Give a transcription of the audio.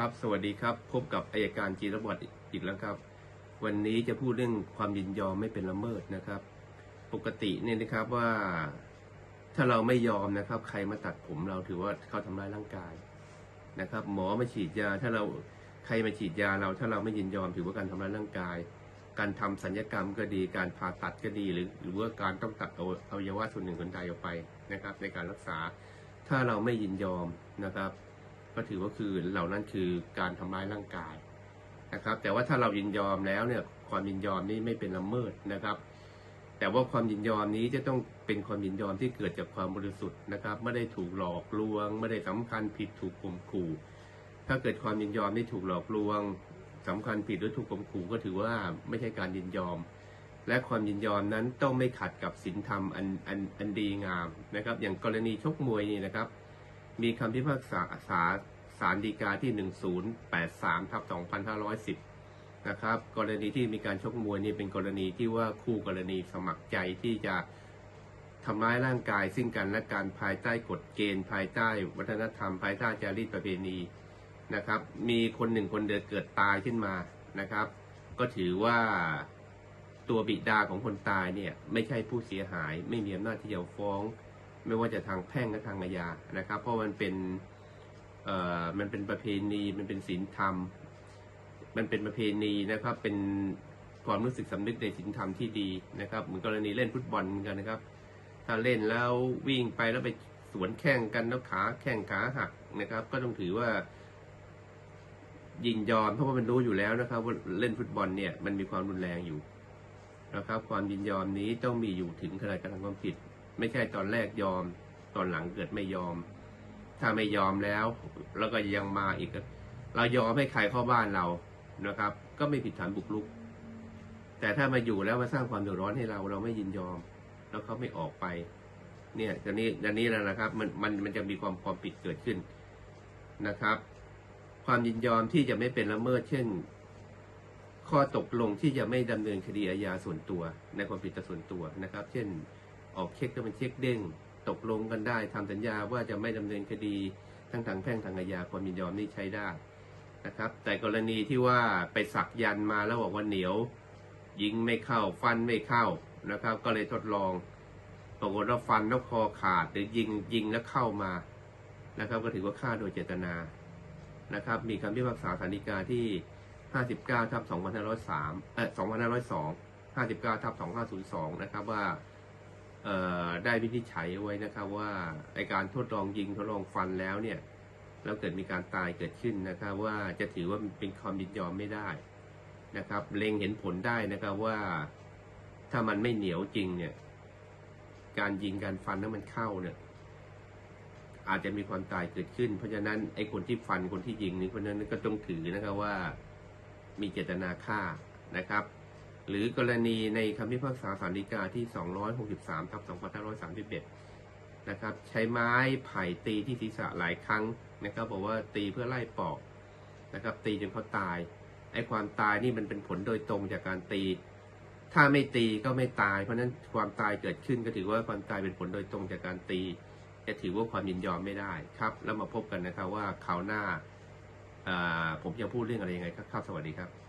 ครับ สวัสดีครับ พบกับอายการจีรวัตรอีกแล้วครับ วันนี้จะพูดเรื่องความยินยอมไม่เป็นละเมิดนะครับ ปกติเนี่ยนะครับว่า ถ้าเราไม่ยอมนะครับ ใครมาตัดผมเราถือว่าเขาทำร้ายร่างกายนะครับ หมอมาฉีดยา ถ้าเราใครมาฉีดยาเรา ถ้าเราไม่ยินยอมถือว่าการทำร้ายร่างกาย การทำสัญญกรรมก็ดี การผ่าตัดก็ดีหรือ หรือว่าการต้องตัดเอาอวัยวะส่วนหนึ่งส่วนใดออกไปนะครับ ในการรักษา ถ้าเราไม่ยินยอมนะครับ ก็ถือว่าคือเหล่านั้นคือการทำร้ายร่างกายนะครับ แต่ว่าถ้าเรายินยอมแล้วเนี่ยความยินยอมนี้ไม่เป็นละเมิดนะครับ แต่ว่าความยินยอมนี้จะต้องเป็นความยินยอมที่เกิดจากความบริสุทธิ์นะครับ ไม่ได้ถูกหลอกลวง ไม่ได้สำคัญผิดถูกข่มขู่ ถ้าเกิดความยินยอมที่ถูกหลอกลวงสำคัญผิดหรือถูกข่มขู่ก็ถือว่าไม่ใช่การยินยอม และความยินยอมนั้นต้องไม่ขัดกับศีลธรรมอันอันอันดีงามนะครับ อย่างกรณีชกมวยนี่นะครับ มีคำพิพากษาสาารดีกาที่ 1083ทับ2510 นะครับ กรณีที่มีการชกมวยนี่เป็นกรณีที่ว่าคู่กรณีสมัครใจที่จะทำร้ายร่างกายซึ่งกันและการภายใต้กฎเกณฑ์ ภายใต้วัฒนธรรม ภายใต้จารีตประเพณีนะครับ มีคนหนึ่งคนเดินเกิดตายขึ้นมานะครับ ก็ถือว่าตัวบิดาของคนตายเนี่ยไม่ใช่ผู้เสียหายไม่มีอำนาจที่จะฟ้อง ไม่ว่าจะทางแพ่งและทางอาญานะครับ เพราะมันเป็นเอ่อมันเป็นประเพณีมันเป็นศีลธรรม มันเป็นประเพณีนะครับเป็นความรู้สึกสำนึกในศีลธรรมที่ดีนะครับเหมือนกรณีเล่นฟุตบอลกันนะครับ ถ้าเล่นแล้ววิ่งไปแล้วไปสวนแข่งกันแล้วขาแข่งขาหักนะครับ ก็ต้องถือว่ายินยอมเพราะว่ามันรู้อยู่แล้วนะครับว่าเล่นฟุตบอลเนี่ยมันมีความรุนแรงอยู่นะครับ ความยินยอมนี้ต้องมีอยู่ถึงขนาดการทำความผิด ไม่ใช่ตอนแรกยอม ตอนหลังเกิดไม่ยอม ถ้าไม่ยอมแล้ว แล้วก็ยังมาอีก เรายอมให้ใครเข้าบ้านเรานะครับ ก็ไม่ผิดฐานบุกรุก แต่ถ้ามาอยู่แล้วมาสร้างความเดือดร้อนให้เรา เราไม่ยินยอม แล้วเขาไม่ออกไป เนี่ยตอนนี้ตอนนี้แล้วนะครับ มันมันมันจะมีความความผิดเกิดขึ้นนะครับ ความยินยอมที่จะไม่เป็นละเมิดเช่นข้อตกลงที่จะไม่ดำเนินคดีอาญาส่วนตัว ในความผิดต่อส่วนตัวนะครับ เช่น ออกเช็คก็เป็นเช็คเด้ง ตกลงกันได้ทำสัญญาว่าจะไม่ดำเนินคดีทั้งทางแพ่งทางอาญาความยินยอมนี่ใช้ได้นะครับ แต่กรณีที่ว่าไปสักยันมาแล้วบอกว่าเหนียว ยิงไม่เข้าฟันไม่เข้านะครับ ก็เลยทดลองปรากฏว่าฟันแล้วคอขาดหรือยิงยิงแล้วเข้ามานะครับ ก็ถือว่าฆ่าโดยเจตนานะครับ มีคำพิพากษาสารดีกาที่ 59ทับ2503เอ่อ2502 59ทับ2502 นะครับว่า ได้วินิจฉัยไว้นะครับว่าไอการทดลองยิงทดลองฟันแล้วเนี่ยแล้วเกิดมีการตายเกิดขึ้นนะครับ ว่าจะถือว่าเป็นความยินยอมไม่ได้นะครับเล็งเห็นผลได้นะครับว่าถ้ามันไม่เหนียวจริงเนี่ย การยิงการฟันแล้วมันเข้าเนี่ย อาจจะมีความตายเกิดขึ้น เพราะฉะนั้นไอ้คนที่ฟันคนที่ยิงนี่คนนั้นก็ต้องถือนะครับว่ามีเจตนาฆ่านะครับ หรือกรณีในคำพิพากษาสารดีกาที่ 263ทับ2531 นะครับ ใช้ไม้ไผ่ตีที่ศีรษะหลายครั้งนะครับ บอกว่าตีเพื่อไล่ปอกนะครับ ตีจนเขาตาย ไอ้ความตายนี่มันเป็นผลโดยตรงจากการตี ถ้าไม่ตีก็ไม่ตาย เพราะฉะนั้นความตายเกิดขึ้นก็ถือว่าความตายเป็นผลโดยตรงจากการตี จะถือว่าความยินยอมไม่ได้ครับ แล้วมาพบกันนะครับว่าคราวหน้าผมจะพูดเรื่องอะไรยังไงครับ สวัสดีครับ